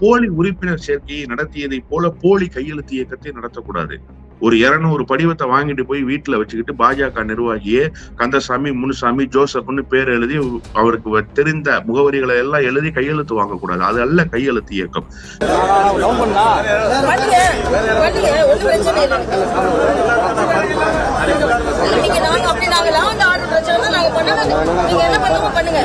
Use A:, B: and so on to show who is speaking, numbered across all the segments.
A: போலி உறுப்பினர் சேர்க்கையை நடத்தியதை போல போலி கையெழுத்து இயக்கத்தை நடத்தக்கூடாது. ஒரு இருநூறு படிவத்தை வாங்கிட்டு போய் வீட்டுல வச்சுக்கிட்டு பாஜக நிர்வாகியே கந்தசாமி முனுசாமி ஜோசப்னு பேர் எழுதி அவருக்கு தெரிந்த முகவரிகளை எல்லாம் எழுதி கையெழுத்து வாங்கக்கூடாது. அது அல்ல கையெழுத்து இயக்கம்.
B: நாங்க அப்படி நீங்க என்ன பண்ணுங்க பண்ணுங்க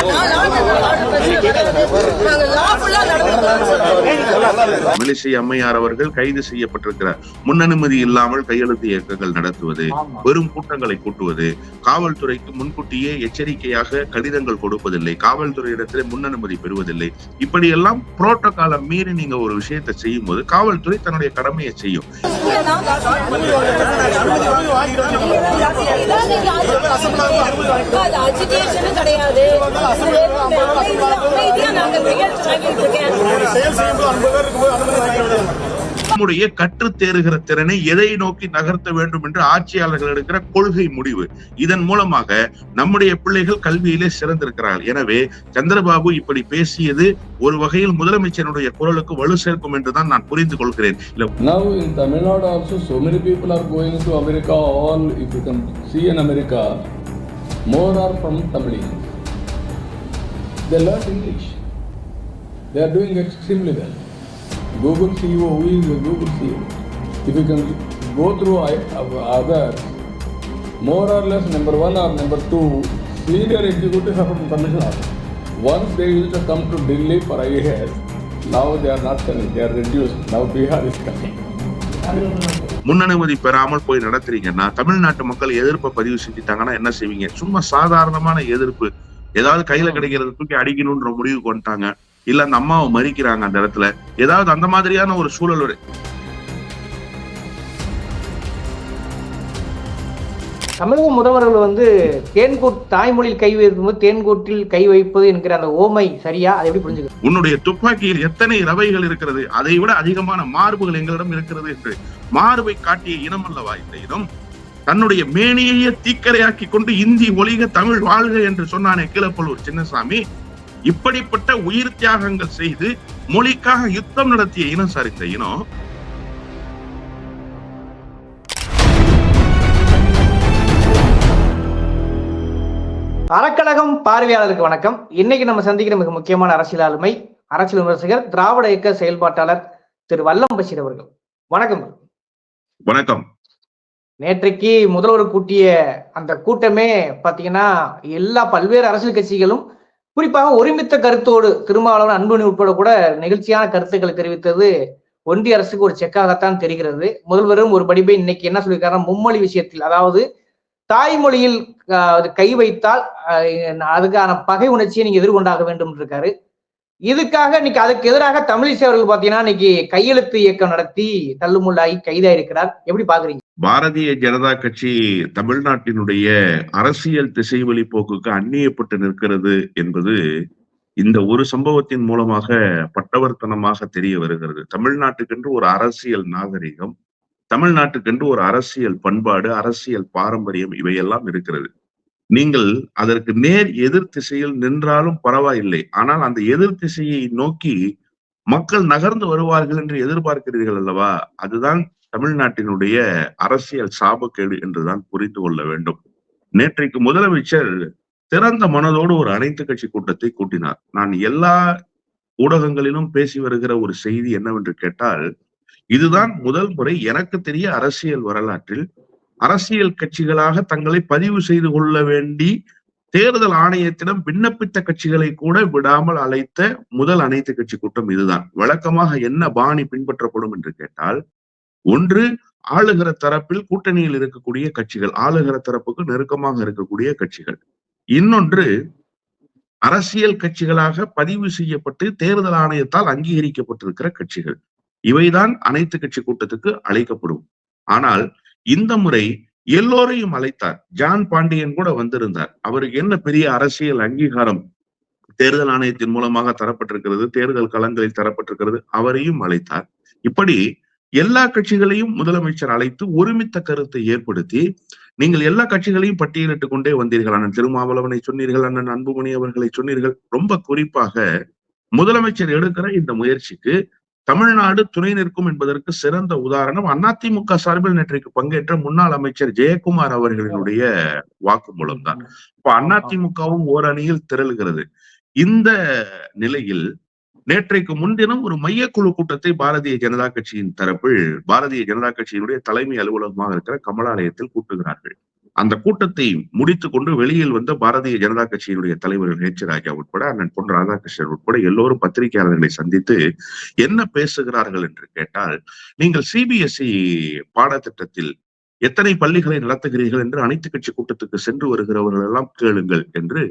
A: மிலிசை அம்மையார் அவர்கள் கைது செய்யப்பட்டிருக்கிறார் முன்னனுமதி இல்லாமல் கையெழுத்து இயக்கங்கள் நடத்துவது பெரும் கூட்டங்களை கூட்டுவது காவல்துறைக்கு முன்கூட்டியே எச்சரிக்கையாக கடிதங்கள் கொடுப்பதில்லை காவல்துறையிடத்திலே முன்னனுமதி பெறுவதில்லை இப்படியெல்லாம் புரோட்டோகாலை மீறி நீங்க ஒரு விஷயத்தை செய்யும் போது காவல்துறை தன்னுடைய கடமையை செய்யும்
B: அஜிடேஷனும் கிடையாது. அமைதியா நாங்க வாங்கிட்டு இருக்கேன்
A: நம்முடைய கற்றுத் தேறுகிற திறனை எதை நோக்கி நகர்த்த வேண்டும் என்று ஆட்சியாளர்கள் எடுக்கிற கொள்கை முடிவு. இதன் மூலமாக நம்முடைய பிள்ளைகள் கல்வியிலே சிறந்திருக்கிறார்கள். எனவே சந்திரபாபு இப்படி பேசியது ஒரு வகையில் முதலமைச்சருடைய குரலுக்கு வலு சேர்க்கும் என்றுதான் நான் புரிந்து கொள்கிறேன். இல்ல
C: Now in Tamil Nadu also so many people are going to America. All if you can see in America, more are from Tamil. They learned English. They are doing extremely well. Google CEO, who is a Google CEO? If you can go through I- others, more or less number one or number two, senior executives are from Tamil Nadu. Once they used to come to Delhi for IAS, now they are not coming, they are reduced. Now Bihar is coming.
A: முன் அனுமதி பெறாமல் போய் நடத்துறீங்கன்னா தமிழ்நாட்டு மக்கள் எதிர்ப்பை பதிவு செஞ்சுட்டாங்கன்னா என்ன செய்வீங்க? சும்மா சாதாரணமான எதிர்ப்பு. ஏதாவது கையில கிடைக்கிறத தூக்கி அடிக்கணும்ன்ற முடிவுக்கு வந்துட்டாங்க இல்ல அந்த அம்மாவை மறிக்கிறாங்க அந்த இடத்துல. ஏதாவது அந்த மாதிரியான ஒரு சூழல்
D: தமிழக முதல்வர்கள் வந்து தேன்கூட் தாய்மொழியில் கை வைக்கும்போது தேன்கூட்டில் கை வைப்பது என்கிற அந்த ஓமை சரியா? அதை எப்படி புரிஞ்சுக்க?
A: உன்னுடைய துப்பாக்கியில் எத்தனை ரவைகள் இருக்கிறது? அதை விட அதிகமான மார்புகள் எங்களிடம் இருக்கிறது என்று மார்பை காட்டிய இனம் அல்லவா இந்த இனம்? தன்னுடைய மேனியையே தீக்கரையாக்கி கொண்டு இந்தி ஒளிக தமிழ் வாழ்க என்று சொன்னானே கீழப்பல்லூர் சின்னசாமி. இப்படிப்பட்ட உயிர் தியாகங்கள் செய்து மொழிக்காக யுத்தம் நடத்திய இனம் சார் இனம்.
D: அறக்கழகம் பார்வையாளருக்கு வணக்கம். இன்னைக்கு நம்ம சந்திக்கிற மிக முக்கியமான அரசியல் ஆளுமை அரசியல் விமர்சகர் திராவிட இயக்க செயல்பாட்டாளர் திரு வல்லம் பஷீர் அவர்கள். வணக்கம்.
A: வணக்கம்.
D: நேற்றைக்கு முதல்வர் கூட்டிய அந்த கூட்டமே பாத்தீங்கன்னா எல்லா பல்வேறு அரசியல் கட்சிகளும் குறிப்பாக ஒருமித்த கருத்தோடு திருமாவளவன் அன்புமணி உட்பட கூட நெகிழ்ச்சியான கருத்துக்களை தெரிவித்தது ஒன்றிய அரசுக்கு ஒரு செக்காகத்தான் தெரிகிறது. முதல்வரும் ஒரு படிப்பை இன்னைக்கு என்ன சொல்லியிருக்காருன்னா மும்மொழி விஷயத்தில் அதாவது தாய்மொழியில் கை வைத்தால் அதுக்கான பகை உணர்ச்சியை நீங்க எதிர்கொண்டாக வேண்டும் இருக்காரு. இதுக்காக இன்னைக்கு அதுக்கு எதிராக தமிழிசை அவர்கள் பாத்தீங்கன்னா இன்னைக்கு கையெழுத்து இயக்கம் நடத்தி தள்ளுமுள்ளாகி கைதாயிருக்கிறார். எப்படி பாக்குறீங்க?
A: பாரதிய ஜனதா கட்சி தமிழ்நாட்டினுடைய அரசியல் திசைவழி போக்குக்கு அந்நியப்பட்டு நிற்கிறது என்பது இந்த ஒரு சம்பவத்தின் மூலமாக பட்டவர்த்தனமாக தெரிய வருகிறது. தமிழ்நாட்டுக்கென்று ஒரு அரசியல் நாகரிகம் தமிழ்நாட்டுக்கென்று ஒரு அரசியல் பண்பாடு அரசியல் பாரம்பரியம் இவையெல்லாம் இருக்கிறது. நீங்கள் அதற்கு நேர் எதிர் திசையில் நின்றாலும் பரவாயில்லை. ஆனால் அந்த எதிர் திசையை நோக்கி மக்கள் நகர்ந்து வருவார்கள் என்று எதிர்பார்க்கிறீர்கள் அல்லவா? அதுதான் தமிழ்நாட்டினுடைய அரசியல் சாபக்கேடு என்றுதான் புரிந்து கொள்ள வேண்டும். நேற்றைக்கு முதலமைச்சர் திறந்த மனதோடு ஒரு அனைத்து கட்சி கூட்டத்தை கூட்டினார். நான் எல்லா ஊடகங்களிலும் பேசி வருகிற ஒரு செய்தி என்னவென்று கேட்டால் இதுதான் முதல் முறை எனக்கு தெரிய அரசியல் வரலாற்றில் அரசியல் கட்சிகளாக தங்களை பதிவு செய்து கொள்ள வேண்டி தேர்தல் ஆணையத்திடம் விண்ணப்பித்த கட்சிகளை கூட விடாமல் அழைத்த முதல் அனைத்து கட்சி கூட்டம் இதுதான். வழக்கமாக என்ன பாணி பின்பற்றப்படும் என்று கேட்டால் ஒன்று ஆளுகிற தரப்பில் கூட்டணியில் இருக்கக்கூடிய கட்சிகள் ஆளுகிற தரப்புக்கு நெருக்கமாக இருக்கக்கூடிய கட்சிகள். இன்னொன்று அரசியல் கட்சிகளாக பதிவு செய்யப்பட்டு தேர்தல் ஆணையத்தால் அங்கீகரிக்கப்பட்டிருக்கிற கட்சிகள். இவைதான் அனைத்து கட்சி கூட்டத்துக்கு அழைக்கப்படும். ஆனால் இந்த முறை எல்லோரையும் அழைத்தார். ஜான் பாண்டியன் கூட வந்திருந்தார். அவருக்கு என்ன பெரிய அரசியல் அங்கீகாரம் தேர்தல் ஆணையத்தின் மூலமாக தரப்பட்டிருக்கிறது தேர்தல் களங்களில் தரப்பட்டிருக்கிறது அவரையும் அழைத்தார். இப்படி எல்லா கட்சிகளையும் முதலமைச்சர் அழைத்து ஒருமித்த கருத்தை ஏற்படுத்தி நீங்கள் எல்லா கட்சிகளையும் பட்டியலிட்டு கொண்டே வந்தீர்கள். அண்ணன் திருமாவளவனை சொன்னீர்கள் அண்ணன் அன்புமணி அவர்களை சொன்னீர்கள். ரொம்ப குறிப்பாக முதலமைச்சர் எடுக்கிற இந்த முயற்சிக்கு தமிழ்நாடு துணை நிற்கும் என்பதற்கு சிறந்த உதாரணம் அதிமுக சார்பில் நேற்றைக்கு பங்கேற்ற முன்னாள் அமைச்சர் ஜெயக்குமார் அவர்களினுடைய வாக்குமூலம் தான் இப்ப அதிமுகவும் ஓர் அணியில் திரளுகிறது. இந்த நிலையில் நேற்றைக்கு முன்தினம் ஒரு மையக்குழு கூட்டத்தை பாரதிய ஜனதா கட்சியின் தரப்பில் பாரதிய ஜனதா கட்சியினுடைய தலைமை அலுவலகமாக இருக்கிற கமலாலயத்தில் கூட்டுகிறார்கள். அந்த கூட்டத்தை முடித்துக் கொண்டு வெளியில் வந்த பாரதிய ஜனதா கட்சியினுடைய தலைவர்கள் ஹெச் ராஜா உட்பட அண்ணன் பொன் ராதாகிருஷ்ணன் உட்பட எல்லோரும் பத்திரிகையாளர்களை சந்தித்து என்ன பேசுகிறார்கள் என்று கேட்டால் நீங்கள் சிபிஎஸ்இ பாடத்திட்டத்தில் எத்தனை பள்ளிகளை நடத்துகிறீர்கள் என்று அனைத்து கட்சி கூட்டத்துக்கு சென்று வருகிறவர்கள் எல்லாம் கேளுங்கள் என்று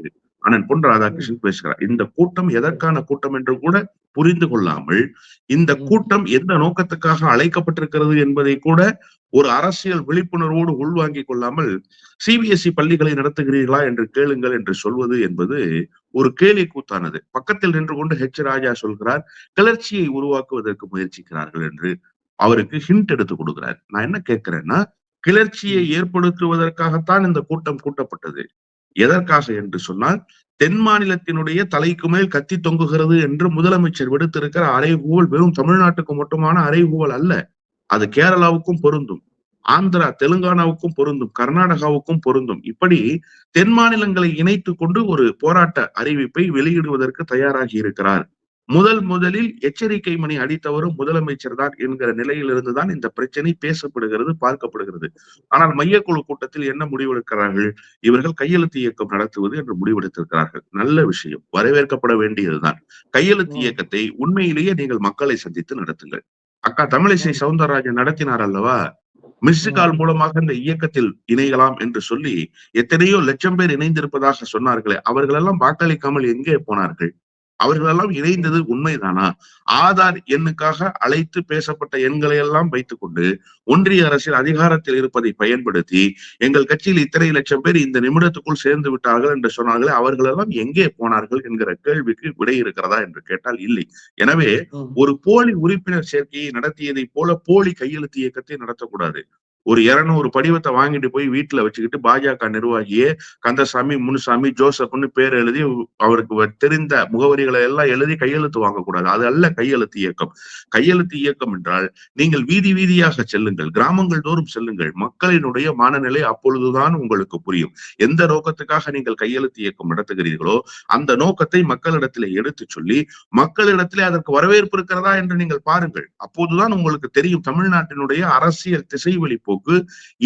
A: அண்ணன் பொன் ராதாகிருஷ்ணன் பேசுகிறார். இந்த கூட்டம் எதற்கான கூட்டம் என்று கூட புரிந்து கொள்ளாமல் இந்த கூட்டம் எந்த நோக்கத்துக்காக அழைக்கப்பட்டிருக்கிறது என்பதை கூட ஒரு அரசியல் விழிப்புணர்வோடு உள்வாங்கிக் கொள்ளாமல் சிபிஎஸ்இ பள்ளிகளை நடத்துகிறீர்களா என்று கேளுங்கள் என்று சொல்வது என்பது ஒரு கேலி கூத்தானது. பக்கத்தில் நின்று கொண்டு ஹெச் ராஜா சொல்கிறார் கிளர்ச்சியை உருவாக்குவதற்கு முயற்சிக்கிறார்கள் என்று அவருக்கு ஹிண்ட் எடுத்து கொடுக்கிறார். நான் என்ன கேட்கிறேன்னா கிளர்ச்சியை ஏற்படுத்துவதற்காகத்தான் இந்த கூட்டம் கூட்டப்பட்டது. எதற்காக என்று சொன்னால் தென் மாநிலத்தினுடைய தலைக்கு மேல் கத்தி தொங்குகிறது என்று முதலமைச்சர் விடுத்திருக்கிற அறைகூவல் வெறும் தமிழ்நாட்டுக்கு மட்டுமான அறைகூவல் அல்ல அது கேரளாவுக்கும் பொருந்தும் ஆந்திரா தெலுங்கானாவுக்கும் பொருந்தும் கர்நாடகாவுக்கும் பொருந்தும். இப்படி தென் மாநிலங்களை இணைத்து கொண்டு ஒரு போராட்ட அறிவிப்பை வெளியிடுவதற்கு தயாராகி இருக்கிறார். முதல் முதலில் எச்சரிக்கை மணி அடித்தவரும் முதலமைச்சர் தான் என்கிற நிலையிலிருந்து தான் இந்த பிரச்சனை பேசப்படுகிறது பார்க்கப்படுகிறது. ஆனால் மையக்குழு கூட்டத்தில் என்ன முடிவெடுக்கிறார்கள்? இவர்கள் கையெழுத்து இயக்கம் நடத்துவது என்று முடிவெடுத்திருக்கிறார்கள். நல்ல விஷயம். வரவேற்கப்பட வேண்டியதுதான். கையெழுத்து இயக்கத்தை உண்மையிலேயே நீங்கள் மக்களை சந்தித்து நடத்துங்கள். அக்கா தமிழிசை சவுந்தரராஜன் நடத்தினார் அல்லவா? மிஸ்டு கால் மூலமாக இந்த இயக்கத்தில் இணையலாம் என்று சொல்லி எத்தனையோ லட்சம் பேர் இணைந்திருப்பதாக சொன்னார்களே. அவர்களெல்லாம் வாக்களிக்காமல் எங்கே போனார்கள்? அவர்களெல்லாம் இணைந்தது உண்மைதானா? ஆதார் எண்ணுக்காக அழைத்து பேசப்பட்ட எண்களை எல்லாம் வைத்துக் கொண்டு ஒன்றிய அரசில் அதிகாரத்தில் இருப்பதை பயன்படுத்தி எங்கள் கட்சியில் இத்தனை லட்சம் பேர் இந்த நிமிடத்துக்குள் சேர்ந்து விட்டார்கள் என்று சொன்னார்களே அவர்களெல்லாம் எங்கே போனார்கள் என்கிற கேள்விக்கு விடை இருக்கிறதா என்று கேட்டால் இல்லை. எனவே ஒரு போலி உறுப்பினர் சேர்க்கையை நடத்தியதை போல போலி கையெழுத்து இயக்கத்தை நடத்தக்கூடாது. ஒரு இருநூறு படிவத்தை வாங்கிட்டு போய் வீட்டுல வச்சுக்கிட்டு பாஜக நிர்வாகியே கந்தசாமி முனுசாமி ஜோசப்னு பேர் எழுதி அவருக்கு தெரிந்த முகவரிகளை எல்லாம் எழுதி கையெழுத்து வாங்கக்கூடாது. அது அல்ல கையெழுத்து இயக்கம். கையெழுத்து இயக்கம் என்றால் நீங்கள் வீதி வீதியாக செல்லுங்கள் கிராமங்கள் தோறும் செல்லுங்கள். மக்களினுடைய மனநிலை அப்பொழுதுதான் உங்களுக்கு புரியும். எந்த நோக்கத்துக்காக நீங்கள் கையெழுத்து இயக்கம் நடத்துகிறீர்களோ அந்த நோக்கத்தை மக்களிடத்திலே எடுத்துச் சொல்லி மக்களிடத்திலே அதற்கு வரவேற்பு இருக்கிறதா என்று நீங்கள் பாருங்கள். அப்போதுதான் உங்களுக்கு தெரியும் தமிழ்நாட்டினுடைய அரசியல் திசைவழி போக்கு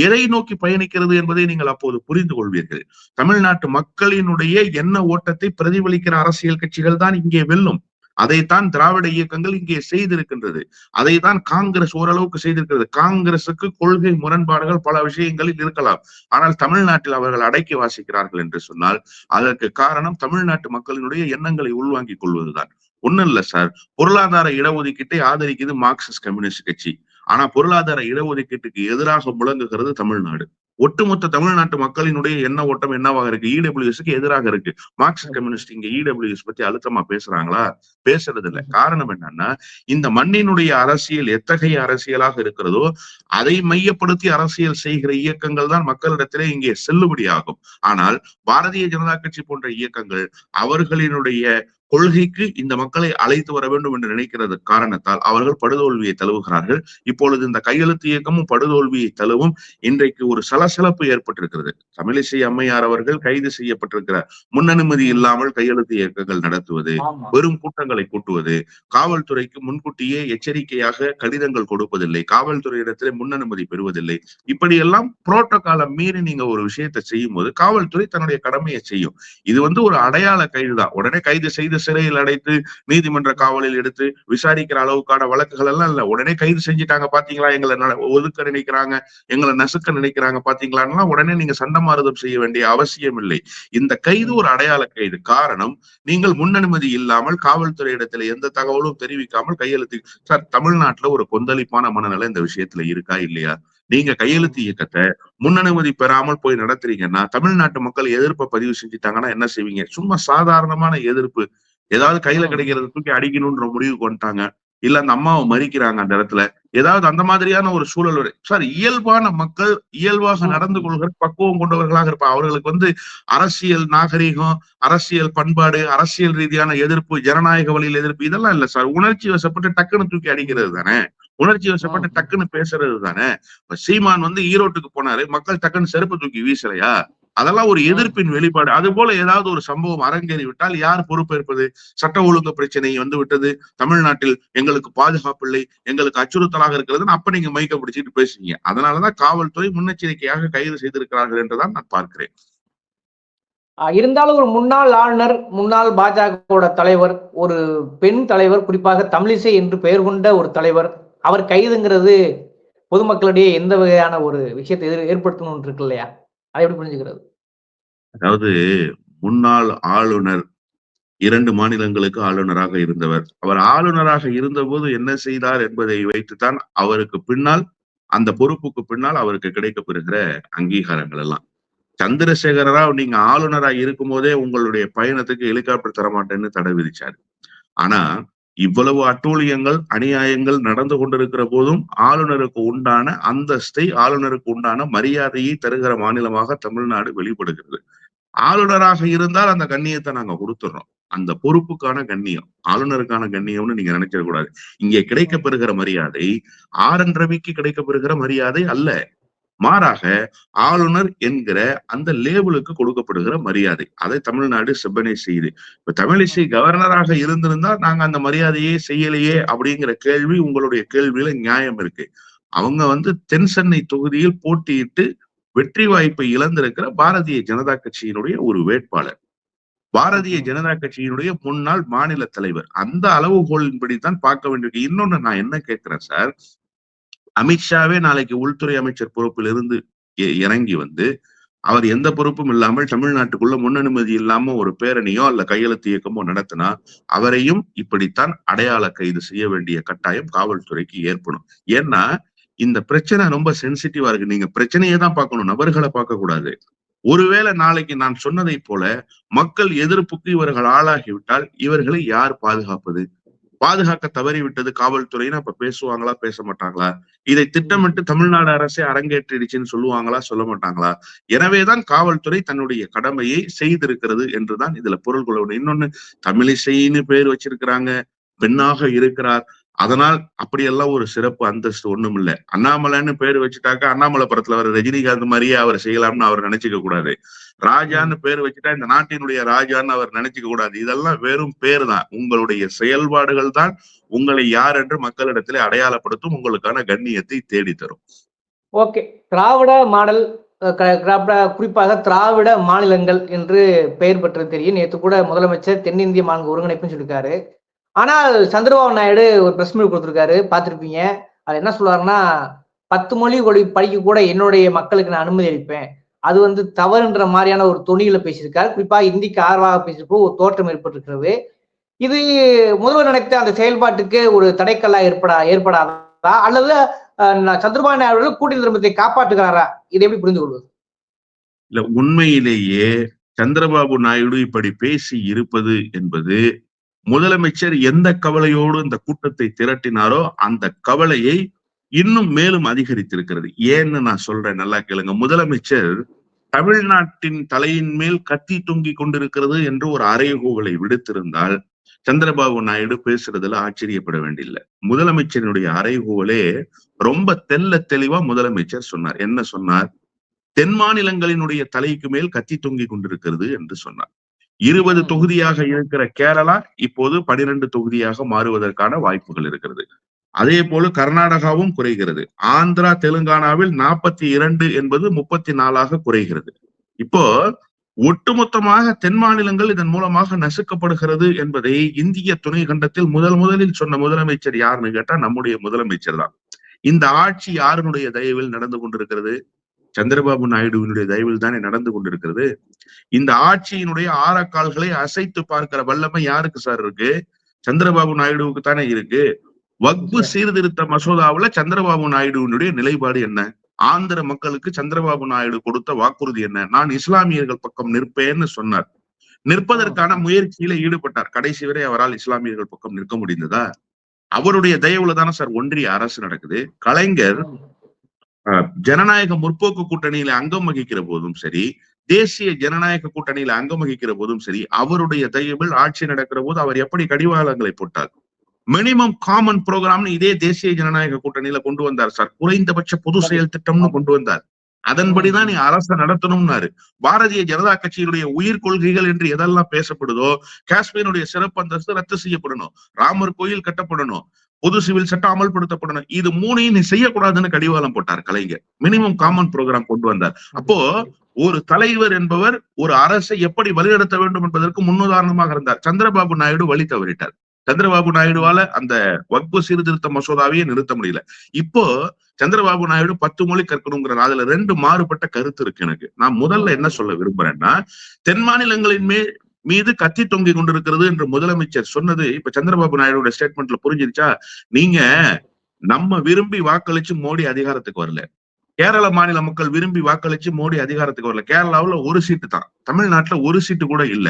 A: எதை நோக்கி பயணிக்கிறது என்பதை நீங்கள் அப்போது புரிந்து கொள்வீர்கள். தமிழ்நாட்டு மக்களினுடைய எண்ண ஓட்டத்தை பிரதிபலிக்கிற அரசியல் கட்சிகள் தான் இங்கே வெல்லும். அதைத்தான் திராவிட இயக்கங்கள் இங்கே செய்திருக்கின்றது. அதைத்தான் காங்கிரஸ் ஓரளவுக்கு செய்திருக்கிறது. காங்கிரசுக்கு கொள்கை முரண்பாடுகள் பல விஷயங்களில் இருக்கலாம். ஆனால் தமிழ்நாட்டில் அவர்கள் அடக்கி வாசிக்கிறார்கள் என்று சொன்னால் அதற்கு காரணம் தமிழ்நாட்டு மக்களினுடைய எண்ணங்களை உள்வாங்கிக் கொள்வதுதான். ஒண்ணும் இல்ல சார். பொருளாதார இடஒதுக்கீட்டை ஆதரிக்குது மார்க்சிஸ்ட் கம்யூனிஸ்ட் கட்சி. ஆனா பொருளாதார இடஒதுக்கீட்டுக்கு எதிராக முழங்குகிறது தமிழ்நாடு. ஒட்டுமொத்த தமிழ்நாட்டு மக்களினுடைய எண்ண ஓட்டம் என்னவாக இருக்கு? இடபிள்யூஎஸ்க்கு எதிராக இருக்கு. மார்க்சிஸ்ட் கம்யூனிஸ்ட் இங்க இடபிள்யூஎஸ் பத்தி அழுத்தமா பேசுறாங்களா? பேசுறது இல்ல காரணம் என்னன்னா இந்த மண்ணினுடைய அரசியல் எத்தகைய அரசியலாக இருக்கிறதோ அதை மையப்படுத்தி அரசியல் செய்கிற இயக்கங்கள் தான் மக்களிடத்திலே இங்கே செல்லுபடியாகும். ஆனால் பாரதிய ஜனதா கட்சி போன்ற இயக்கங்கள் அவர்களினுடைய கொள்கைக்கு இந்த மக்களை அழைத்து வர வேண்டும் என்று நினைக்கிறது காரணத்தால் அவர்கள் படுதோல்வியை தழுவுகிறார்கள். இப்பொழுது இந்த கையெழுத்து இயக்கமும் படுதோல்வியை தழுவும் இன்றைக்கு ஒரு சலசலப்பு ஏற்பட்டிருக்கிறது. தமிழிசை அம்மையார் அவர்கள் கைது செய்யப்பட்டிருக்கிறார் முன்னனுமதி இல்லாமல் கையெழுத்து இயக்கங்கள் நடத்துவது பெரும் கூட்டங்களை கூட்டுவது காவல்துறைக்கு முன்கூட்டியே எச்சரிக்கையாக கடிதங்கள் கொடுப்பதில்லை காவல்துறையிடத்திலே முன்னனுமதி பெறுவதில்லை. இப்படியெல்லாம் புரோட்டோகாலை மீறி நீங்க ஒரு விஷயத்தை செய்யும் போது காவல்துறை தன்னுடைய கடமையை செய்யும். இது வந்து ஒரு அடையாள கைதுதான். உடனே கைது செய்து சிறையில் அடைத்து நீதிமன்ற காவலில் எடுத்து விசாரிக்கிற அளவுக்கான வழக்குகள் எல்லாம் இல்ல. உடனே கைது செஞ்சுட்டாங்க பாத்தீங்களா? எங்களை ஒதுக்க நினைக்கிறாங்க. எங்களை நசுக்க நினைக்கிறாங்க பாத்தீங்களான்னா உடனே நீங்க சண்டமாரதம் செய்ய வேண்டிய அவசியம் இல்லை. இந்த கைது ஒரு அடையாள கைது. காரணம் நீங்கள் முன்னனுமதி இல்லாமல் காவல்துறை இடத்துல எந்த தகவலும் தெரிவிக்காமல் கையெழுத்து சார் தமிழ்நாட்டுல ஒரு கொந்தளிப்பான மனநிலை இந்த விஷயத்துல இருக்கா இல்லையா? நீங்க கையெழுத்து இயக்கத்தை முன்னனுமதி பெறாமல் போய் நடத்துறீங்கன்னா தமிழ்நாட்டு மக்கள் எதிர்ப்பை பதிவு செஞ்சுட்டாங்கன்னா என்ன செய்வீங்க? சும்மா சாதாரணமான எதிர்ப்பு ஏதாவது கையில கிடைக்கிறத தூக்கி அடிக்கணும்ன்ற முடிவுக்கு வந்துட்டாங்க. இல்ல அந்த அம்மாவை மறிக்கிறாங்க அந்த இடத்துல. ஏதாவது அந்த மாதிரியான ஒரு சூழல் சார் இயல்பான மக்கள் இயல்பாக நடந்து கொள்கிற பக்குவம் கொண்டவர்களாக இருப்பாங்க அவர்களுக்கு வந்து அரசியல் நாகரீகம் அரசியல் பண்பாடு அரசியல் ரீதியான எதிர்ப்பு ஜனநாயக வழியில் எதிர்ப்பு இதெல்லாம் இல்ல சார். உணர்ச்சி வசப்பட்டு டக்குன்னு தூக்கி அடிக்கிறது தானே. உணர்ச்சி வசப்பட்டு டக்குன்னு பேசுறது தானே. இப்ப சீமான் வந்து ஈரோட்டுக்கு போனாரு. மக்கள் டக்குன்னு செருப்பு தூக்கி வீசலையா? அதெல்லாம் ஒரு எதிர்ப்பின் வெளிப்பாடு. அது போல ஏதாவது ஒரு சம்பவம் அரங்கேறி விட்டால் யார் பொறுப்பேற்பது? சட்ட ஒழுங்கு பிரச்சனை வந்து விட்டது. தமிழ்நாட்டில் எங்களுக்கு பாதுகாப்பு இல்லை எங்களுக்கு அச்சுறுத்தலாக இருக்கிறதுன்னு அப்ப நீங்க மைக்க பிடிச்சிட்டு பேசுறீங்க. அதனாலதான் காவல்துறை முன்னெச்சரிக்கையாக கைது செய்திருக்கிறார்கள் என்றுதான் நான் பார்க்கிறேன்.
D: இருந்தாலும் ஒரு முன்னாள் ஆளுநர் முன்னாள் பாஜகவோட தலைவர் ஒரு பெண் தலைவர் குறிப்பாக தமிழிசை என்று பெயர் கொண்ட ஒரு தலைவர் அவர் கைதுங்கிறது பொதுமக்களிடையே எந்த வகையான ஒரு விஷயத்தை எதிர் ஏற்படுத்தணும் இருக்கு இல்லையா? அதை எப்படி புரிஞ்சுக்கிறது?
A: அதாவது முன்னாள் ஆளுநர் இரண்டு மாநிலங்களுக்கு ஆளுநராக இருந்தவர். அவர் ஆளுநராக இருந்தபோது என்ன செய்தார் என்பதை வைத்துத்தான் அவருக்கு பின்னால் அந்த பொறுப்புக்கு பின்னால் அவருக்கு கிடைக்கப்பெறுகிற அங்கீகாரங்கள் எல்லாம். சந்திரசேகர ராவ் நீங்க ஆளுநரா இருக்கும் போதே உங்களுடைய பயணத்துக்கு ஹெலிகாப்டர் தரமாட்டேன்னு தடை விதிச்சாரு. ஆனா இவ்வளவு அட்டூழியங்கள் அநியாயங்கள் நடந்து கொண்டிருக்கிற போதும் ஆளுநருக்கு உண்டான அந்தஸ்தை ஆளுநருக்கு உண்டான மரியாதையை தருகிற மாநிலமாக தமிழ்நாடு வெளிப்படுகிறது. ஆளுநராக இருந்தால் அந்த கண்ணியத்தை நாங்க கொடுத்துடுறோம் அந்த பொறுப்புக்கான கண்ணியம் ஆளுநருக்கான கண்ணியம்னு நீங்க நினைச்சிட கூடாது. இங்கே கிடைக்கப்பெறுகிற மரியாதை ஆர் என் ரவிக்கு கிடைக்கப்பெறுகிற மரியாதை அல்ல. மாறாக ஆளுநர் என்கிற அந்த லேபிளுக்கு கொடுக்கப்படுகிற மரியாதை. அதை தமிழ்நாடு செவ்வனே செய்யுது இப்ப தமிழிசை கவர்னராக இருந்திருந்தா நாங்க அந்த மரியாதையே செய்யலையே அப்படிங்கிற கேள்வி உங்களுடைய கேள்வியில நியாயம் இருக்கு. அவங்க வந்து தென் சென்னை தொகுதியில் போட்டியிட்டு வெற்றி வாய்ப்பை இழந்திருக்கிற பாரதிய ஜனதா கட்சியினுடைய ஒரு வேட்பாளர். பாரதிய ஜனதா கட்சியினுடைய முன்னாள் மாநில தலைவர். அந்த அளவுகோலின்படி தான் பார்க்க வேண்டியிருக்கு. இன்னொன்னு நான் என்ன கேட்கிறேன் சார்? அமித்ஷாவே நாளைக்கு உள்துறை அமைச்சர் பொறுப்பில் இருந்து இறங்கி வந்து அவர் எந்த பொறுப்பும் இல்லாமல் தமிழ்நாட்டுக்குள்ள முன்னனுமதி இல்லாம ஒரு பேரணியோ அல்ல கையெழுத்து இயக்கமோ நடத்தினா அவரையும் இப்படித்தான் அடையாள கைது செய்ய வேண்டிய கட்டாயம் காவல்துறைக்கு ஏற்படும். ஏன்னா இந்த பிரச்சனை ரொம்ப சென்சிட்டிவா இருக்கு. நீங்க பிரச்சனையை தான் பார்க்கணும். நபர்களை பார்க்க கூடாது. ஒருவேளை நாளைக்கு நான் சொன்னதை போல மக்கள் எதிர்ப்புக்கு இவர்கள் ஆளாகிவிட்டால் இவர்களை யார் பாதுகாப்பது? பாதுகாக்க தவறிவிட்டது காவல்துறைன்னு அப்ப பேசுவாங்களா பேச மாட்டாங்களா? இதை திட்டமிட்டு தமிழ்நாடு அரசே அரங்கேற்றிடுச்சுன்னு சொல்லுவாங்களா சொல்ல மாட்டாங்களா? எனவேதான் காவல்துறை தன்னுடைய கடமையை செய்திருக்கிறது என்றுதான் இதுல பொருள் கொள்ள வேண்டும். இன்னொன்னு தமிழிசைன்னு பேர் வச்சிருக்கிறாங்க பெண்ணாக இருக்கிறார். அதனால் அப்படியெல்லாம் ஒரு சிறப்பு அந்தஸ்து ஒண்ணும் இல்லை அண்ணாமலைன்னு பேர் வச்சுட்டாக்கா அண்ணாமலை படத்துல வர ரஜினிகாந்த் மாதிரியே அவர் செய்யலாம்னு அவர் நினைச்சுக்க கூடாது. ராஜான்னு பேர் வச்சுட்டா இந்த நாட்டினுடைய ராஜான்னு அவர் நினைச்சுக்க கூடாது. இதெல்லாம் வெறும் பேர் தான் உங்களுடைய செயல்பாடுகள் தான் உங்களை யார் என்று மக்களிடத்திலே அடையாளப்படுத்தும் உங்களுக்கான கண்ணியத்தை தேடி தரும்
D: ஓகே. திராவிட மாடல் குறிப்பாக திராவிட மாநிலங்கள் என்று பெயர் பெற்றது தெரியும். நேற்று கூட முதலமைச்சர் தென்னிந்திய மாநில ஒருங்கிணைப்புன்னு சொல்லியிருக்காரு. ஆனால் சந்திரபாபு நாயுடு ஒரு பிரஸ் மீட் கொடுத்துருக்காரு. பார்த்திருப்பீங்க. அது என்ன சொல்றாருன்னா பத்து மொழி கொடி படிக்க கூட என்னுடைய மக்களுக்கு நான் அனுமதி அளிப்பேன். அது வந்து தவறுன்ற மாதிரியான ஒரு துணியில பேசியிருக்காரு. குறிப்பா இந்திக்கு ஆர்வமாக பேசியிருப்போ ஒரு தோற்றம் ஏற்பட்டிருக்கிறது. இது முதல்வர் நினைத்த அந்த செயல்பாட்டுக்கு ஒரு தடைக்கல்லா ஏற்படா ஏற்படாதா? அல்லது அஹ், சந்திரபாபு நாயுடு கூட்டணி தர்மத்தை காப்பாற்றுகிறாரா? இதை எப்படி புரிந்து கொள்வது?
A: இல்ல உண்மையிலேயே சந்திரபாபு நாயுடு இப்படி பேசி இருப்பது என்பது முதலமைச்சர் எந்த கவலையோடு இந்த கூட்டத்தை திரட்டினாரோ அந்த கவலையை இன்னும் மேலும் அதிகரித்திருக்கிறது. ஏன்னு நான் சொல்றேன் நல்லா கேளுங்க. முதலமைச்சர் தமிழ்நாட்டின் தலையின் மேல் கத்தி தொங்கி கொண்டிருக்கிறது என்று ஒரு அறைகூவலை விடுத்திருந்தால் சந்திரபாபு நாயுடு பேசுறதுல ஆச்சரியப்பட வேண்டியதில்லை முதலமைச்சரினுடைய அறைகூவலே ரொம்ப தெல்ல தெளிவா முதலமைச்சர் சொன்னார். என்ன சொன்னார்? தென் மாநிலங்களினுடைய தலைக்கு மேல் கத்தி தொங்கி கொண்டிருக்கிறது என்று சொன்னார். இருபது. தொகுதியாக இருக்கிற கேரளா இப்போது பனிரெண்டு தொகுதியாக மாறுவதற்கான வாய்ப்புகள் இருக்கிறது. அதே போல கர்நாடகாவும் குறைகிறது. ஆந்திரா தெலுங்கானாவில் நாற்பத்தி இரண்டு என்பது முப்பத்தி நாலாக குறைகிறது. இப்போ ஒட்டுமொத்தமாக தென் மாநிலங்கள் இதன் மூலமாக நசுக்கப்படுகிறது என்பதை இந்திய துணை கண்டத்தில் முதல் முதலில் சொன்ன முதலமைச்சர் யாருன்னு கேட்டா நம்முடைய முதலமைச்சர் தான். இந்த ஆட்சி யாருனுடைய தயவில் நடந்து கொண்டிருக்கிறது? சந்திரபாபு நாயுடுவினுடைய தயவில் தானே நடந்து கொண்டிருக்கிறது. இந்த ஆட்சியினுடைய ஆரக்கால்களை அசைத்து பார்க்கிற வல்லமை யாருக்கு சார் இருக்கு? சந்திரபாபு நாயுடுவுக்கு தானே இருக்கு. வக்பு சீர்திருத்த மசோதாவுல சந்திரபாபு நாயுடுவினுடைய நிலைப்பாடு என்ன? ஆந்திர மக்களுக்கு சந்திரபாபு நாயுடு கொடுத்த வாக்குறுதி என்ன? நான் இஸ்லாமியர்கள் பக்கம் நிற்பேன்னு சொன்னார். நிற்பதற்கான முயற்சியில ஈடுபட்டார். கடைசி வரை அவரால் இஸ்லாமியர்கள் பக்கம் நிற்க முடிந்ததா? அவருடைய தயவுல தானே சார் ஒன்றிய அரசு நடக்குது. கலைஞர் ஜனநாயக முற்போக்கு கூட்டணியில அங்கம் வகிக்கிற போதும் சரி தேசிய ஜனநாயக கூட்டணியில அங்கம் வகிக்கிற போதும் சரி அவருடைய தயவில் ஆட்சி நடக்கிற போது அவர் எப்படி கடிவாளங்களை போட்டார்? மினிமம் காமன் ப்ரோக்ராம்னு இதே தேசிய ஜனநாயக கூட்டணியில கொண்டு வந்தார் சார் குறைந்தபட்ச பொது செயல் திட்டம்னு கொண்டு வந்தார். அதன்படிதான் நீ அரசை நடத்தணும்னாரு. பாரதிய ஜனதா கட்சியினுடைய உயிர் கொள்கைகள் என்று எதெல்லாம் பேசப்படுதோ காஷ்மீருடைய சிறப்பு அந்தஸ்து ரத்து செய்யப்படணும். ராமர் கோயில் கட்டப்படணும். பொது சிவில் சட்டம் அமல்படுத்தப்படணும். இது மூணையும் நீ செய்யக்கூடாதுன்னு கடிவாளம் போட்டார் கலைஞர். மினிமம் காமன் ப்ரோக்ராம் கொண்டு வந்தார். அப்போ ஒரு தலைவர் என்பவர் ஒரு அரசை எப்படி வழிநடத்த வேண்டும் என்பதற்கு முன்னுதாரணமாக இருந்தார். சந்திரபாபு நாயுடு வழி தவறிட்டார். சந்திரபாபு நாயுடுவால அந்த வக்பு சீர்திருத்த மசோதாவையே நிறுத்த முடியல. இப்போ சந்திரபாபு நாயுடு பத்து மொழி கற்கணுங்கிற அதுல ரெண்டு மாறுபட்ட கருத்து இருக்கு எனக்கு. நான் முதல்ல என்ன சொல்ல விரும்புறேன்னா தென் மாநிலங்களின் மே மீது கத்தி தொங்கி கொண்டிருக்கிறது என்று முதலமைச்சர் சொன்னது இப்ப சந்திரபாபு நாயுடுடைய ஸ்டேட்மெண்ட்ல புரிஞ்சிருச்சா? நீங்க நம்ம விரும்பி வாக்களிச்சு மோடி அதிகாரத்துக்கு வரல. கேரள மாநில மக்கள் விரும்பி வாக்களிச்சு மோடி அதிகாரத்துக்கு வரல. கேரளாவில் ஒரு சீட்டு தான். தமிழ்நாட்டுல ஒரு சீட்டு கூட இல்ல.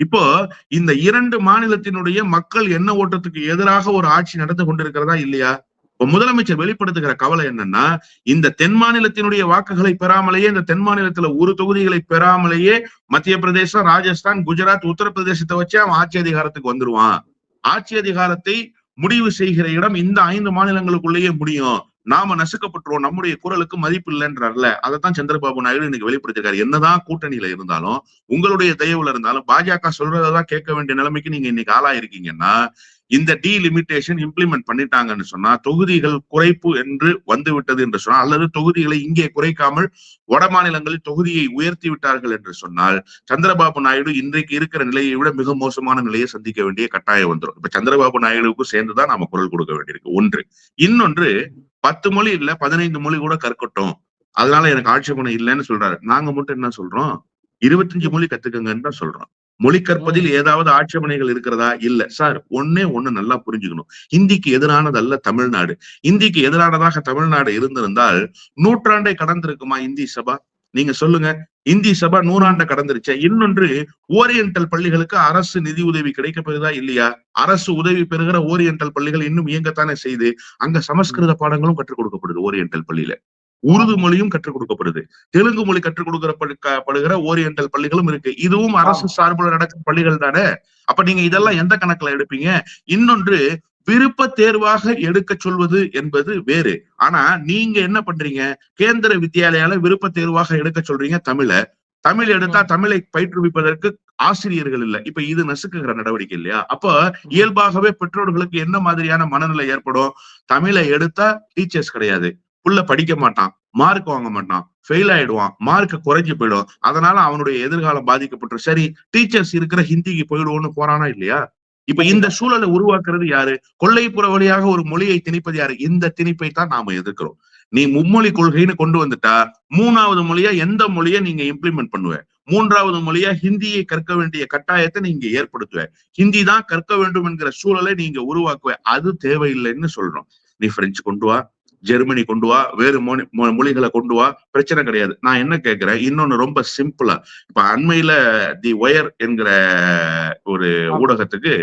A: இப்போ இந்த இரண்டு மாநிலத்தினுடைய மக்கள் என்ன ஓட்டத்துக்கு எதிராக ஒரு ஆட்சி நடந்து கொண்டிருக்கிறதா இல்லையா? இப்ப முதலமைச்சர் வெளிப்படுத்துகிற கவலை என்னன்னா இந்த தென் மாநிலத்தினுடைய வாக்குகளை பெறாமலேயே இந்த தென் மாநிலத்துல ஒரு தொகுதிகளை பெறாமலேயே மத்திய பிரதேசம் ராஜஸ்தான் குஜராத் உத்தரப்பிரதேசத்தை வச்சு அவன் ஆட்சி அதிகாரத்துக்கு வந்துருவான். ஆட்சி அதிகாரத்தை முடிவு செய்கிற இடம் இந்த ஐந்து மாநிலங்களுக்குள்ளேயே முடியும். நாம நசுக்கப்பட்டுருவோம் நம்முடைய குரலுக்கு மதிப்பு இல்லைன்றார்ல அதைத்தான் சந்திரபாபு நாயுடு இன்னைக்கு வெளிப்படுத்திருக்காரு என்னதான் கூட்டணியில இருந்தாலும் உங்களுடைய தயவுல இருந்தாலும் பாஜக சொல்றதான் கேட்க வேண்டிய நிலைமைக்கு நீங்க இன்னைக்கு ஆளாயிருக்கீங்கன்னா இந்த டீலிமிட்டேஷன் இம்ப்ளிமெண்ட் பண்ணிட்டாங்கன்னு சொன்னா தொகுதிகள் குறைப்பு என்று வந்து விட்டது என்று சொன்னால் அல்லது தொகுதிகளை இங்கே குறைக்காமல் வட மாநிலங்களில் தொகுதியை உயர்த்தி விட்டார்கள் என்று சொன்னால் சந்திரபாபு நாயுடு இன்றைக்கு இருக்கிற நிலையை விட மிக மோசமான நிலையை சந்திக்க வேண்டிய கட்டாயம் வந்துடும் இப்ப சந்திரபாபு நாயுடுவுக்கும் சேர்ந்துதான் நாம குரல் கொடுக்க வேண்டியிருக்கு. ஒன்று. இன்னொன்று பத்து மொழி இல்ல பதினைந்து மொழி கூட கற்கட்டும். அதனால எனக்கு ஆட்சேபனை இல்லைன்னு சொல்றாரு. நாங்க மட்டும் என்ன சொல்றோம்? இருபத்தஞ்சு மொழி கத்துக்கங்கன்னு தான் சொல்றோம். மொழி கற்பதில் ஏதாவது ஆட்சேபனைகள் இருக்கிறதா? இல்ல. சார் ஒன்னே ஒண்ணு நல்லா புரிஞ்சுக்கணும். இந்திக்கு எதிரானது அல்ல தமிழ்நாடு. இந்திக்கு எதிரானதாக தமிழ்நாடு இருந்திருந்தால் நூற்றாண்டை கடந்திருக்குமா இந்தி சபா? நீங்க சொல்லுங்க. இந்தி சபா நூறாண்டை கடந்துருச்சு. இன்னொன்று ஓரியண்டல் பள்ளிகளுக்கு அரசு நிதி உதவி கிடைக்க பெறுதா இல்லையா? அரசு உதவி பெறுகிற ஓரியண்டல் பள்ளிகள் இன்னும் இயங்கத்தானே செய்து அங்க சமஸ்கிருத பாடங்களும் கற்றுக் கொடுக்கப்படுது ஓரியண்டல் பள்ளியில. உருது மொழியும் கற்றுக் கொடுக்கப்படுது. தெலுங்கு மொழி கற்றுக் கொடுக்கப்படுகிற ஓரியண்டல் பள்ளிகளும் இருக்கு. இதுவும் அரசு சார்பில் நடக்கும் பள்ளிகள் தானே? அப்ப நீங்க இதெல்லாம் எந்த கணக்குல எடுப்பீங்க? இன்னொன்று விருப்ப தேர்வாக எடுக்க சொல்வது என்பது வேறு. ஆனா நீங்க என்ன பண்றீங்க? கேந்திர வித்யாலயால விருப்ப தேர்வாக எடுக்க சொல்றீங்க தமிழ. தமிழ் எடுத்தா தமிழை பயிற்றுவிப்பதற்கு ஆசிரியர்கள் இல்ல. இப்ப இது நசுக்குகிற நடவடிக்கை இல்லையா? அப்ப இயல்பாகவே பெற்றோர்களுக்கு என்ன மாதிரியான மனநிலை ஏற்படும்? தமிழை எடுத்தா டீச்சர்ஸ் கிடையாது. புள்ள படிக்க மாட்டான். மார்க் வாங்க மாட்டான். ஃபெயில் ஆயிடுவான். மார்க் குறைஞ்சு போயிடும். அதனால அவனுடைய எதிர்காலம் பாதிக்கப்பட்டு சரி டீச்சர்ஸ் இருக்கிற ஹிந்திக்கு போயிடுவோம்னு போறானா இல்லையா? இப்ப இந்த சூழலை உருவாக்குறது யாரு? கொள்ளைப்புற வழியாக ஒரு மொழியை திணிப்பது யாரு? இந்த திணிப்பை தான் நாம எதிர்க்கிறோம். நீ மும்மொழி கொள்கைன்னு கொண்டு வந்துட்டா மூணாவது மொழியா எந்த மொழியை நீங்க இம்ப்ளிமெண்ட் பண்ணுவ? மூன்றாவது மொழியா ஹிந்தியை கற்க வேண்டிய கட்டாயத்தை நீங்க ஏற்படுத்துவ. ஹிந்தி தான் கற்க வேண்டும் என்கிற சூழலை நீங்க உருவாக்குவ. அது தேவையில்லைன்னு சொல்றோம். நீ பிரெஞ்சு கொண்டு வா. ஜெர்மனி கொண்டு வா வேறு மொழி மொழிகளை கொண்டு வா பிரச்சனை கிடையாது. நான் என்ன கேட்கிறேன்? இன்னொன்னு ரொம்ப சிம்பிளா இப்ப அண்மையில தி ஒயர் என்கிற ஒரு ஊடகத்துக்கு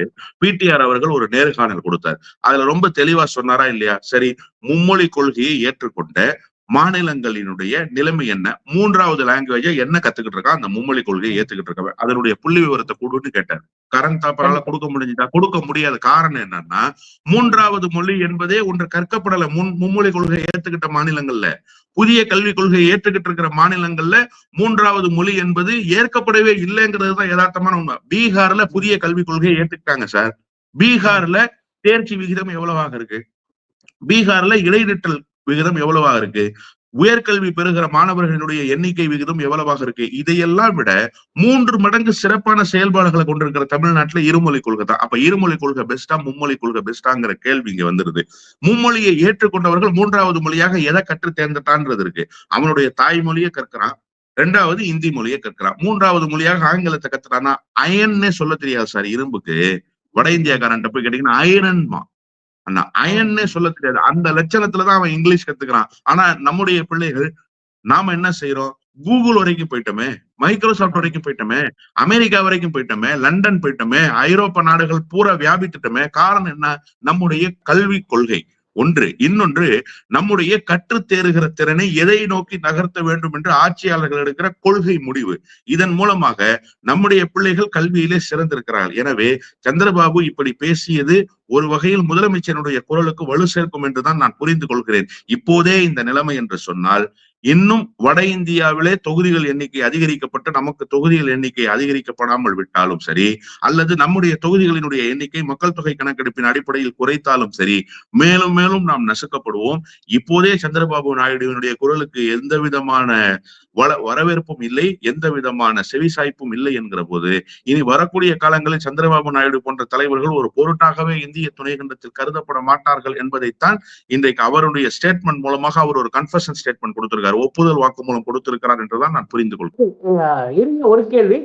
A: பிடிஆர் அவர்கள் ஒரு நேர்காணல் கொடுத்தார். அதுல ரொம்ப தெளிவா சொன்னாரா இல்லையா? சரி மும்மொழி கொள்கையை ஏற்றுக்கொண்ட மாநிலங்களினுடைய நிலைமை என்ன? மூன்றாவது லாங்குவேஜை என்ன கத்துக்கிட்டு இருக்கா அந்த மும்மொழி கொள்கையை ஏத்துக்கிட்டு இருக்க அதனுடைய புள்ளி விவரத்தை கொடுன்னு கேட்டார். கரண் தாப்பரால கொடுக்க முடிஞ்சுதா? கொடுக்க முடியாத காரணம் என்னன்னா மூன்றாவது மொழி என்பதே ஒன்று கற்கப்படல. முன் மும்மொழி கொள்கையை ஏத்துக்கிட்ட மாநிலங்கள்ல. புதிய கல்விக் கொள்கையை ஏற்றுக்கிட்டு இருக்கிற மாநிலங்கள்ல மூன்றாவது மொழி என்பது ஏற்கப்படவே இல்லைங்கிறது தான் யதார்த்தமான உண்மை. பீகார்ல புதிய கல்விக் கொள்கையை ஏத்துக்கிட்டாங்க சார். பீகார்ல தேர்ச்சி விகிதம் எவ்வளவாக இருக்கு? பீகார்ல இடைநிற்றல் விகிதம் எவ்வளவாக இருக்கு? உயர்கல்வி பெறுகிற மாணவர்களுடைய எண்ணிக்கை விகிதம் எவ்வளவாக இருக்கு? இதையெல்லாம் விட மூன்று மடங்கு சிறப்பான செயல்பாடுகளை கொண்டிருக்கிற தமிழ்நாட்டுல இருமொழி கொள்கை தான். அப்ப இருமொழி கொள்கை பெஸ்டா மும்மொழி கொள்கை பெஸ்டாங்கிற கேள்வி இங்க வந்துருது. மும்மொழியை ஏற்றுக்கொண்டவர்கள் மூன்றாவது மொழியாக எதை கற்று தேர்ந்தட்டான்றது இருக்கு? அவனுடைய தாய்மொழியை கற்கிறான். ரெண்டாவது இந்தி மொழியை கற்கிறான். மூன்றாவது மொழியாக ஆங்கிலத்தை கத்துறான்னா அயன்னே சொல்ல தெரியாது சார். இரும்புக்கு வட இந்தியாக்காரன் போய் கேட்டீங்கன்னா அயனன்மா. அண்ணா அயன்னே சொல்ல தெரியாது. அந்த லட்சணத்துலதான் அவன் இங்கிலீஷ் கத்துக்கிறான். ஆனா நம்முடைய பிள்ளைகள் நாம என்ன செய்யறோம் கூகுள் வரைக்கும் போயிட்டோமே மைக்ரோசாஃப்ட் வரைக்கும் போயிட்டோமே அமெரிக்கா வரைக்கும் போயிட்டோமே லண்டன் போயிட்டோமே ஐரோப்பா நாடுகள் பூரா வியாபித்துட்டோமே காரணம் என்ன? நம்முடைய கல்வி கொள்கை. ஒன்று. இன்னொன்று நம்முடைய கற்றுத் தேறுகிற திறனை எதை நோக்கி நகர்த்த வேண்டும் என்று ஆட்சியாளர்கள் எடுக்கிற கொள்கை முடிவு. இதன் மூலமாக நம்முடைய பிள்ளைகள் கல்வியிலே சிறந்திருக்கிறார்கள். எனவே சந்திரபாபு இப்படி பேசியது ஒரு வகையில் முதலமைச்சருடைய குரலுக்கு வலு சேர்க்கும் என்றுதான் நான் புரிந்து கொள்கிறேன். இப்போதே இந்த நிலைமை என்று சொன்னால் இன்னும் வட இந்தியாவிலே தொகுதிகள் எண்ணிக்கை அதிகரிக்கப்பட்டு நமக்கு தொகுதிகள் எண்ணிக்கை அதிகரிக்கப்படாமல் விட்டாலும் சரி அல்லது நம்முடைய தொகுதிகளினுடைய எண்ணிக்கை மக்கள் தொகை கணக்கெடுப்பின் அடிப்படையில் குறைத்தாலும் சரி மேலும் மேலும் நாம் நசுக்கப்படுவோம். இப்போதே சந்திரபாபு நாயுடுவினுடைய குரலுக்கு எந்த விதமான வள வரவேற்பும் இல்லை எந்த விதமான செவிசாய்ப்பும் இல்லை என்கிற போது இனி வரக்கூடிய காலங்களில் சந்திரபாபு நாயுடு போன்ற தலைவர்கள் ஒரு பொருட்டாகவே இந்திய துணைக்கண்டத்தில் கருதப்பட மாட்டார்கள் என்பதைத்தான் இன்றைக்கு அவருடைய ஸ்டேட்மெண்ட் மூலமாக அவர் ஒரு கன்ஃபர்ஷன் ஸ்டேட்மெண்ட் கொடுத்திருக்கார். ஒப்புதல் வாக்குமூலம் கொடுத்திருக்கிறார் என்றுதான் நான் புரிந்து கொள்கிறேன்
D: ஒரு கேள்வி.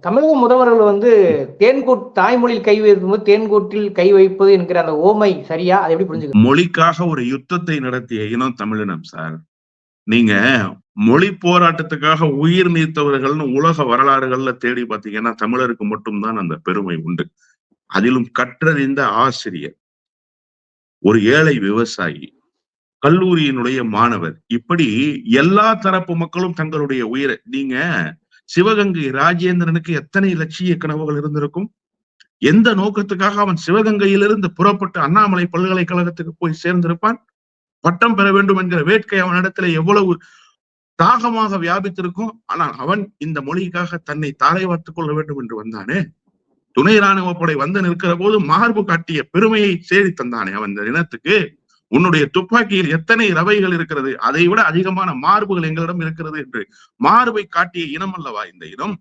D: தமிழக முதல்வர்கள் வந்து தேன்கூட் தாய்மொழியில் கை வைக்கும்போது தேன்கூட்டில் கை வைப்பது என்கிற அந்த ஓமை சரியா? அதை எப்படி புரிஞ்சுக்க
A: மொழிக்காக ஒரு யுத்தத்தை நடத்திய இனம் தமிழினம் சார். நீங்க மொழி போராட்டத்துக்காக உயிர் நீத்தவர்கள்னு உலக வரலாறுகள்ல தேடி பாத்தீங்கன்னா தமிழருக்கு மட்டும்தான் அந்த பெருமை உண்டு. அதிலும் கற்றறிந்த ஆசிரியர் ஒரு ஏழை விவசாயி கல்லூரியினுடைய மாணவர். இப்படி எல்லா தரப்பு மக்களும் தங்களுடைய உயிரை நீங்க சிவகங்கை ராஜேந்திரனுக்கு எத்தனை லட்சிய கனவுகள் இருந்திருக்கும்? எந்த நோக்கத்துக்காக அவன் சிவகங்கையிலிருந்து புறப்பட்டு அண்ணாமலை பல்கலைக்கழகத்துக்கு போய் சேர்ந்திருப்பான்? பட்டம் பெற வேண்டும் என்கிற வேட்கை அவனிடத்துல எவ்வளவு தாகமாக வியாபித்திருக்கும்? ஆனால் அவன் இந்த மொழிக்காக தன்னை தாரை வார்த்துக் கொள்ள வேண்டும் என்று வந்தானே? துணை ராணுவ படை வந்து நிற்கிற போது மார்பு காட்டிய பெருமையை சேரி தந்தானே அவன் இந்த இனத்துக்கு. உன்னுடைய துப்பாக்கியில் எத்தனை ரவைகள் இருக்கிறது? அதை விட அதிகமான மார்புகள் எங்களிடம் இருக்கிறது என்று மார்பை காட்டிய இனம் அல்லவா இந்த இனம்?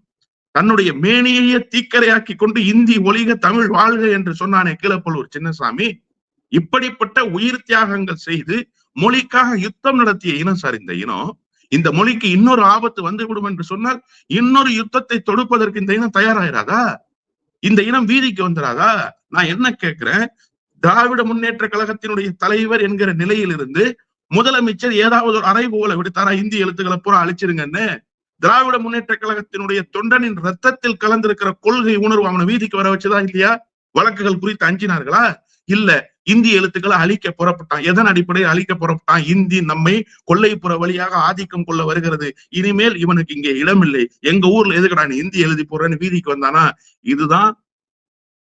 A: தன்னுடைய மேனியையே தீக்கரையாக்கி கொண்டு இந்தி ஒளிக தமிழ் வாழ்க என்று சொன்னானே கீழப்பல்லூர் சின்னசாமி. இப்படிப்பட்ட உயிர் தியாகங்கள் செய்து மொழிக்காக யுத்தம் நடத்திய இனம் சார் இந்த இனம். இந்த மொழிக்கு இன்னொரு ஆபத்து வந்துவிடும் என்று சொன்னால் இன்னொரு யுத்தத்தை தொடுப்பதற்கு இந்த இனம் தயாராயிராதா? இந்த இனம் வீதிக்கு வந்துடாதா நான் என்ன கேட்கிறேன்? திராவிட முன்னேற்ற கழகத்தினுடைய தலைவர் என்கிற நிலையிலிருந்து முதலமைச்சர் ஏதாவது ஒரு அறைகூவலை விடுத்தாரா இந்தி எழுத்துக்களை பூரா அழிச்சிருங்கன்னு திராவிட முன்னேற்ற கழகத்தினுடைய தொண்டனின் ரத்தத்தில் கலந்திருக்கிற கொள்கை உணர்வு அவனை வீதிக்கு வர வச்சதா இல்லையா? வழக்குகள் குறித்து அஞ்சினார்களா? இல்ல இந்தி எழுத்துக்களை அழிக்க புறப்பட்டான். எதன் அடிப்படையில் அழிக்க புறப்பட்டான்? இந்தி நம்மை கொள்ளைப்புற வழியாக ஆதிக்கம் கொள்ள வருகிறது. இனிமேல் இவனுக்கு இங்கே இடமில்லை. எங்க ஊர்ல எதுக்கடா நீ இந்தி எழுதி போறேன்னு வீதிக்கு வந்தானா? இதுதான்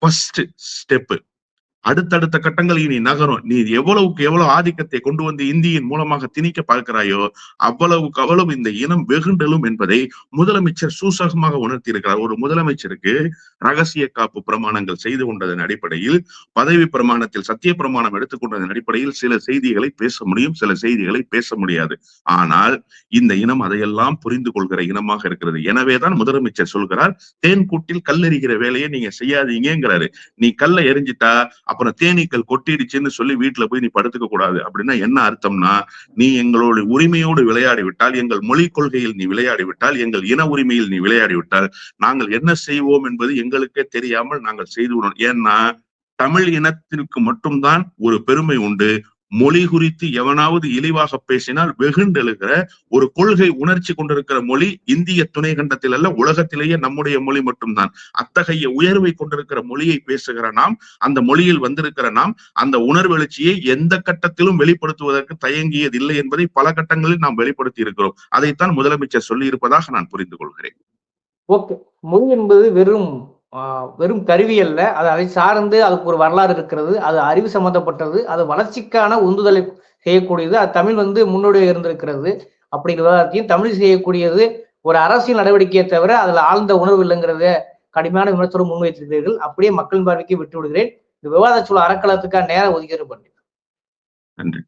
A: ஃபர்ஸ்ட் ஸ்டெப்பு அடுத்தடுத்த கட்டங்களில் இனி நகரும். நீ எவ்வளவுக்கு எவ்வளவு ஆதிக்கத்தை கொண்டு வந்து இந்தியின் மூலமாக திணிக்க பார்க்கிறாயோ அவ்வளவுக்கு அவ்வளவு இந்த இனம் வெகுண்டலும் என்பதை முதலமைச்சர் சூசகமாக உணர்த்தி இருக்கிறார் ஒரு முதலமைச்சருக்கு ரகசிய காப்பு பிரமாணங்கள் செய்து கொண்டதன் அடிப்படையில் பதவி பிரமாணத்தில் சத்திய பிரமாணம் எடுத்துக்கொண்டதன் அடிப்படையில் சில செய்திகளை பேச முடியும் சில செய்திகளை பேச முடியாது. ஆனால் இந்த இனம் அதையெல்லாம் புரிந்து கொள்கிற இனமாக இருக்கிறது. எனவேதான் முதலமைச்சர் சொல்கிறார் தேன்கூட்டில் கல்லெறிகிற வேலையை நீங்க செய்யாதீங்கிறாரு நீ கல்லை எரிஞ்சிட்டா அப்புறம் தேனீக்கள் கொட்டிடுச்சுன்னு சொல்லி வீட்டுல போய் நீ படுத்துக்க கூடாது. அப்படின்னா என்ன அர்த்தம்னா நீ எங்களோட உரிமையோடு விளையாடி விட்டால் எங்கள் மொழி கொள்கையில் நீ விளையாடி விட்டால் எங்கள் இன உரிமையில் நீ விளையாடி விட்டால் நாங்கள் என்ன செய்வோம் என்பது எங்களுக்கே தெரியாமல் நாங்கள் செய்து விடணும். ஏன்னா தமிழ் இனத்திற்கு மட்டும்தான் ஒரு பெருமை உண்டு. மொழி குறித்து எவனாவது இழிவாக பேசினால் வெகுண்டெழுகிற ஒரு கொள்கை உணர்ச்சி கொண்டிருக்கிற மொழி இந்திய துணை கண்டத்தில் அல்ல உலகத்திலேயே நம்முடைய மொழி மட்டும்தான். அத்தகைய உயர்வை கொண்டிருக்கிற மொழியை பேசுகிற நாம் அந்த மொழியில் வந்திருக்கிற நாம் அந்த உணர்வெழுச்சியை எந்த கட்டத்திலும் வெளிப்படுத்துவதற்கு தயங்கியதில்லை என்பதை பல கட்டங்களில் நாம் வெளிப்படுத்தி இருக்கிறோம். அதைத்தான் முதலமைச்சர் சொல்லி இருப்பதாக நான் புரிந்து கொள்கிறேன்.
D: ஓகே. மொழி என்பது வெறும் வெறும் கருவி அல்ல அது அதை சார்ந்து அதுக்கு ஒரு வரலாறு இருக்கிறது அது அறிவு சம்பந்தப்பட்டது அது வளர்ச்சிக்கான உந்துதலை செய்யக்கூடியது அது தமிழ் வந்து முன்னோடியாக இருந்திருக்கிறது அப்படிங்கிற விவாதத்தையும் தமிழ் செய்யக்கூடியது ஒரு அரசியல் நடவடிக்கையை தவிர அதில் ஆழ்ந்த உணர்வு இல்லைங்கிறத கடுமையான விமர்சனம் முன்வைத்திருக்கிறீர்கள் அப்படியே மக்கள் பார்வைக்கு விட்டு விடுகிறேன் இந்த விவாத சூழல் அறக்கலத்துக்காக நேரம் ஒதுக்கீடு பண்ணி
A: நன்றி.